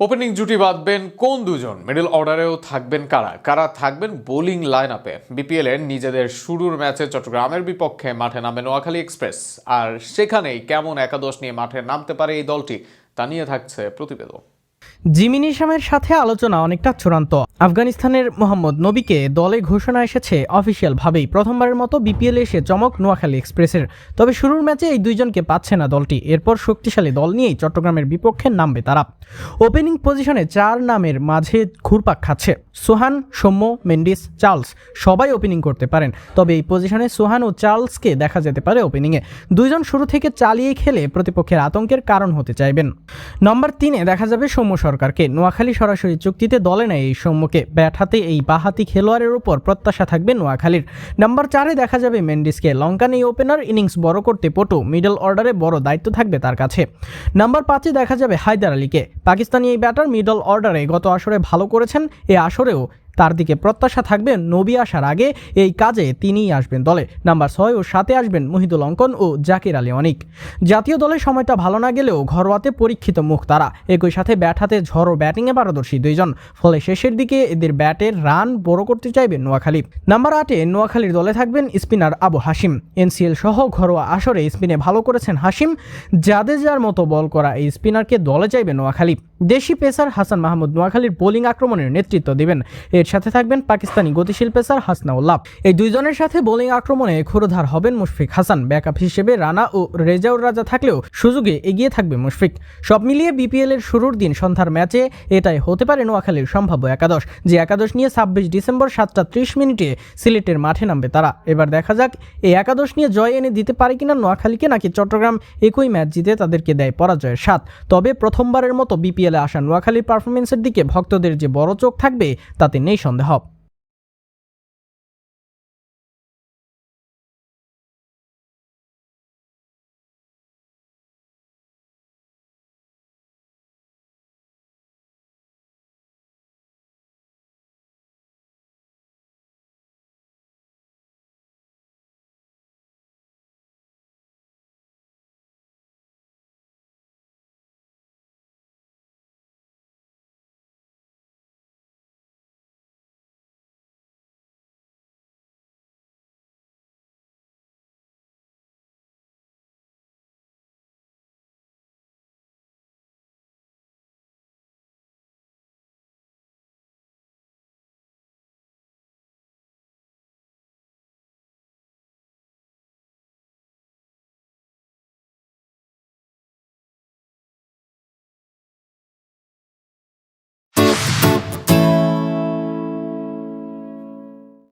Opening জুটি বাঁধবেন কোন দুজন? মিডল অর্ডারেও থাকবেন কারা? কারা থাকবেন বোলিং লাইন আপে বিপিএল এর নিজেদের শুরুর ম্যাচে চট্টগ্রামের বিপক্ষে মাঠে নামে নোয়াখালী এক্সপ্রেস আর সেখানেই কেমন একাদশ নিয়ে মাঠে নামতে পারে এই দলটি, তা নিয়ে থাকছে প্রতিবেদন। জিমি নিশামের সাথে আলোচনা অনেকটা চূড়ান্ত। আফগানিস্তানের মোহাম্মদ নবীকে দলে ঘোষণা এসেছে অফিসিয়ালভাবেই। প্রথমবারের মতো বিপিএল এসে চমক নোয়াখালী এক্সপ্রেসের। তবে শুরুর ম্যাচে এই দুইজনকে পাচ্ছে না দলটি। এরপর শক্তিশালী দল নিয়েই চট্টগ্রামের বিপক্ষে নামবে তারা। ওপেনিং পজিশনে চার নামের মাঝে ঘুরপাক খাচ্ছে। সোহান, সৌম্য, মেন্ডিস, চার্লস সবাই ওপেনিং করতে পারেন। তবে এই পজিশনে সোহান ও চার্লসকে দেখা যেতে পারে ওপেনিংয়ে। দুইজন শুরু থেকে চালিয়ে খেলে প্রতিপক্ষের আতঙ্কের কারণ হতে চাইবেন। নম্বর তিনে দেখা যাবে সৌম্য সরকারকে নোয়াখালী সরাসরি চুক্তিতে দলে নেয় এই সৌম্যকে ব্যাট হাতে এই বাহাতি খেলোয়াড়ের উপর প্রত্যাশা থাকবে নোয়াখালীর। নাম্বার চারে দেখা যাবে মেন্ডিসকে। লঙ্কান এই ওপেনার ইনিংস বড় করতে পটু। মিডল অর্ডারে বড় দায়িত্ব থাকবে তার কাছে। নাম্বার পাঁচে দেখা যাবে হায়দার আলীকে। পাকিস্তানি এই ব্যাটার মিডল অর্ডারে গত আসরে ভালো করেছেন, এ আসরেও তার দিকে প্রত্যাশা থাকবে নবী আসার আগে এই কাজে তিনিই আসবেন দলে। নাম্বার ছয় ও সাথে আসবেন মহিদুল অঙ্কন ও জাকির আলী অনিক। জাতীয় দলের সময়টা ভালো না গেলেও ঘরোয়াতে পরীক্ষিত মুখ তারা। একই সাথে ব্যাট হাতে ঝড়ো ব্যাটিংয়ে পারদর্শী দুইজন। ফলে শেষের দিকে এদের ব্যাটের রান বড় করতে চাইবেন নোয়াখালী। নাম্বার আটে নোয়াখালীর দলে থাকবেন স্পিনার আবু হাসিম এনসিএল সহ ঘরোয়া আসরে স্পিনে ভালো করেছেন হাসিম জাদেজার মতো বল করা এই স্পিনারকে দলে চাইবে নোয়াখালী। দেশি পেসার হাসান মাহমুদ নোয়াখালীর বোলিং আক্রমণের নেতৃত্ব দেবেন। এর সাথে থাকবেন পাকিস্তানি গতিশীল পেসার হাসনাউল্লাহ। এই দুইজনের সাথে বোলিং আক্রমণে ক্ষুরধার হবেন মুশফিক হাসান। ব্যাকআপ হিসেবে রানা ও রেজাউর রাজা থাকলেও সুযোগে এগিয়ে থাকবে মুশফিক। সব মিলিয়ে বিপিএল এর শুরুর দিন সন্ধ্যার ম্যাচে এটাই হতে পারে নোয়াখালীর সম্ভাব্য একাদশ। যে একাদশ নিয়ে ছাব্বিশ ডিসেম্বর সাতটা ত্রিশ মিনিটে সিলেটের মাঠে নামবে তারা। এবার দেখা যাক এই একাদশ নিয়ে জয় এনে দিতে পারে কিনা নোয়াখালীকে, নাকি চট্টগ্রাম একই ম্যাচ জিতে তাদেরকে দেয় পরাজয়ের স্বাদ। তবে প্রথমবারের মতো বিপিএলে আসা নোয়াখালীর পারফরমেন্সের দিকে ভক্তদের যে বড় চোখ থাকবে তাতে নেই সন্দেহ।